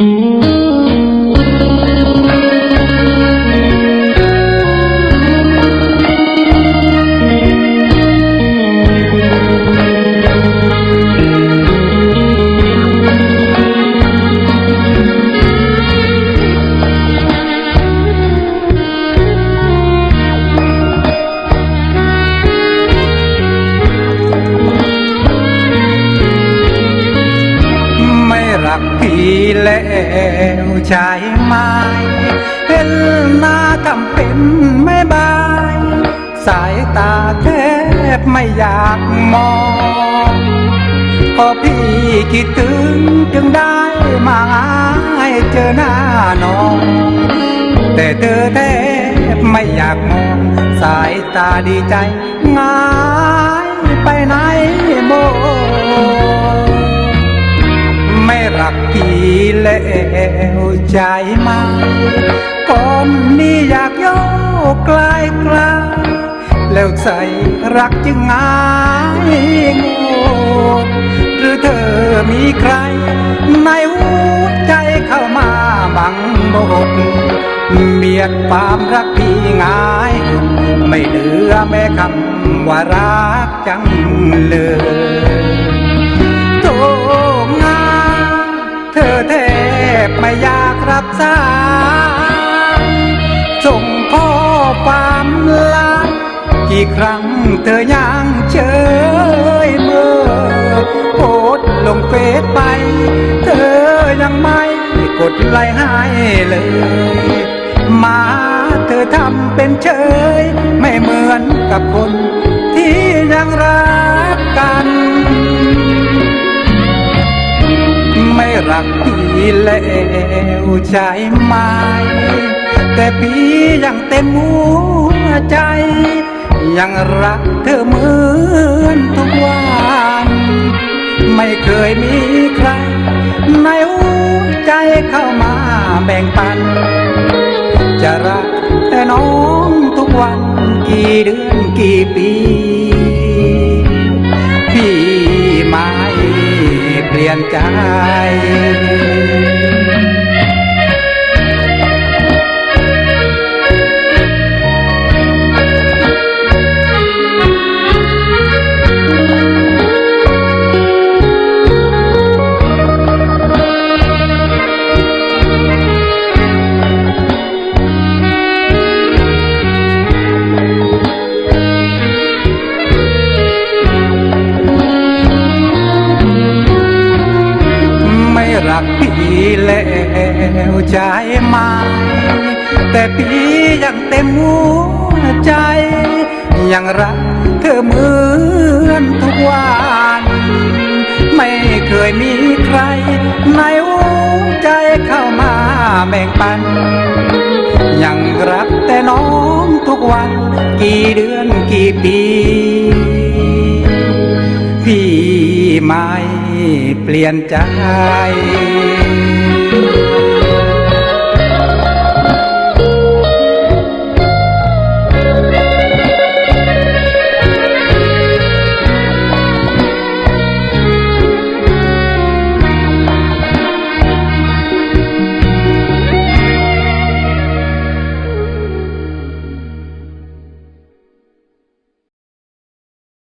ไรักพี่แล้วใช่ไหมเห็นหน้าทำเป็นไม่บาย สายตาแทบไม่อยากมองพอพี่คิดถึงจึงได้มาเจอหน้าน้อง แต่เธอแทบไม่อยากมอง สายตาดีใจง่ายไปไหนโม รักพี่แล้วใจมาก่อนนี้อยากโยกกลไกลาแล้วใส่รักจึงง่ายงดหรือเธอมีใคร ในหัวใจเข้ามาบังบดเบียดความรักพี่ง่าย ไม่เหลือแม้คำว่ารักจังเลย รับสายส่งข้อความลากี่ครั้งเธอยังเฉยเมื่อโพสลงเฟซไป เธอยังไม่กดไลค์ให้เลย มาเธอทำเป็นเฉย ไม่เหมือนกับคนที่ยังรักกัน ไม่รัก แล้วใช่ไหมแต่พี่ยังเต็มหัวใจ ยังรักเธอเหมือนทุกวัน ไม่เคยมีใคร ในหัวใจเข้ามาแบ่งปัน จะรักแต่น้องทุกวันกี่เดือนกี่ปีพี่ไม่เปลี่ยนใจ วใจไหมแต่พี่ยังเต็มหัวใจ ยังรักเธอเหมือนทุกวันไม่เคยมีใคร ในหัวใจเข้ามาแบ่งปัน ยังรักแต่น้องทุกวัน กี่เดือนกี่ปี พี่ไม่เปลี่ยนใจ